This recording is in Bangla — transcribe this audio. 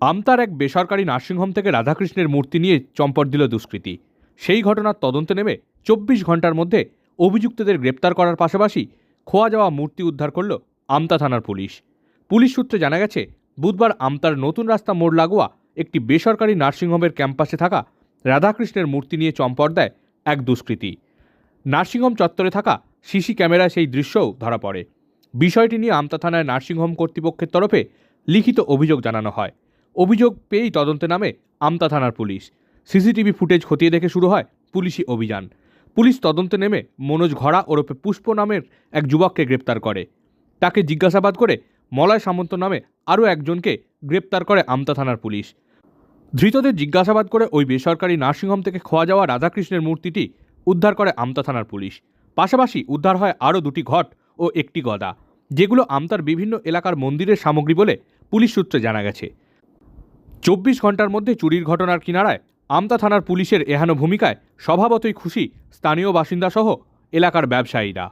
আমতার এক বেসরকারি নার্সিংহোম থেকে রাধাকৃষ্ণের মূর্তি নিয়ে চম্পট দিল দুষ্কৃতী। সেই ঘটনার তদন্তে নেমে চব্বিশ ঘণ্টার মধ্যে অভিযুক্তদের গ্রেপ্তার করার পাশাপাশি খোয়া যাওয়া মূর্তি উদ্ধার করল আমতা থানার পুলিশ। পুলিশ সূত্রে জানা গেছে, বুধবার আমতার নতুন রাস্তা মোড় লাগোয়া একটি বেসরকারি নার্সিংহোমের ক্যাম্পাসে থাকা রাধাকৃষ্ণের মূর্তি নিয়ে চম্পট দেয় এক দুষ্কৃতী। নার্সিংহোম চত্বরে থাকা সিসি ক্যামেরায় সেই দৃশ্যও ধরা পড়ে। বিষয়টি নিয়ে আমতা থানায় নার্সিংহোম কর্তৃপক্ষের তরফে লিখিত অভিযোগ জানানো হয়। অভিযোগ পেয়েই তদন্তে নামে আমতা থানার পুলিশ। সিসিটিভি ফুটেজ খতিয়ে দেখে শুরু হয় পুলিশি অভিযান। পুলিশ তদন্তে নেমে মনোজ ঘড়া ওরফে পুষ্প নামের এক যুবককে গ্রেপ্তার করে। তাকে জিজ্ঞাসাবাদ করে মলয় সামন্ত নামে আরও একজনকে গ্রেপ্তার করে আমতা থানার পুলিশ। ধৃতদের জিজ্ঞাসাবাদ করে ওই বেসরকারি নার্সিংহোম থেকে খোয়া যাওয়া রাধাকৃষ্ণের মূর্তিটি উদ্ধার করে আমতা থানার পুলিশ। পাশাপাশি উদ্ধার হয় আরও দুটি ঘট ও একটি গদা, যেগুলো আমতার বিভিন্ন এলাকার মন্দিরের সামগ্রী বলে পুলিশ সূত্রে জানা গেছে। চব্বিশ ঘণ্টার মধ্যে চুরির ঘটনার কিনারায় আমতা থানার পুলিশের এহানো ভূমিকায় স্বভাবতই খুশি স্থানীয় বাসিন্দাসহ এলাকার ব্যবসায়ীরা।